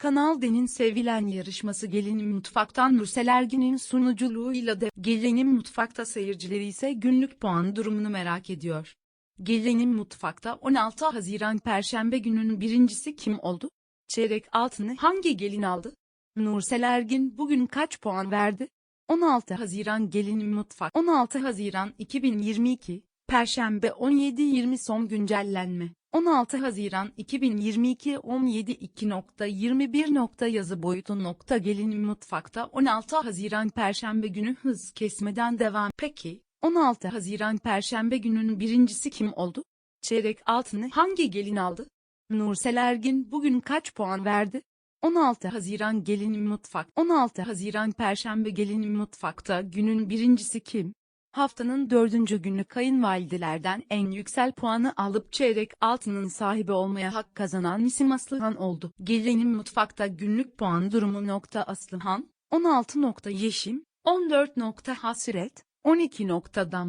Kanal D'nin sevilen yarışması Gelinin Mutfak'tan Nursel Ergin'in sunuculuğuyla de Gelinin Mutfak'ta seyircileri ise günlük puan durumunu merak ediyor. Gelinin Mutfak'ta 16 Haziran Perşembe gününün birincisi kim oldu? Çeyrek altını hangi gelin aldı? Nursel Ergin bugün kaç puan verdi? 16 Haziran Gelinin Mutfak 16 Haziran 2022 Perşembe 17.20 son güncellenme 16 Haziran 2022 17 2.21 nokta yazı boyutu nokta gelinin mutfakta 16 Haziran Perşembe günü hız kesmeden devam. Peki 16 Haziran Perşembe gününün birincisi kim oldu? Çeyrek altını hangi gelin aldı? Nursel Ergin bugün kaç puan verdi? 16 Haziran Gelinin Mutfak 16 Haziran Perşembe Gelinin Mutfakta günün birincisi kim? Haftanın dördüncü günü kayınvalidelerden en yüksel puanı alıp çeyrek altının sahibi olmaya hak kazanan isim Aslıhan oldu. Gelinin mutfakta günlük puan durumu nokta Aslıhan, 16 nokta Yeşim, 14 nokta Hasret, 12 nokta Damla.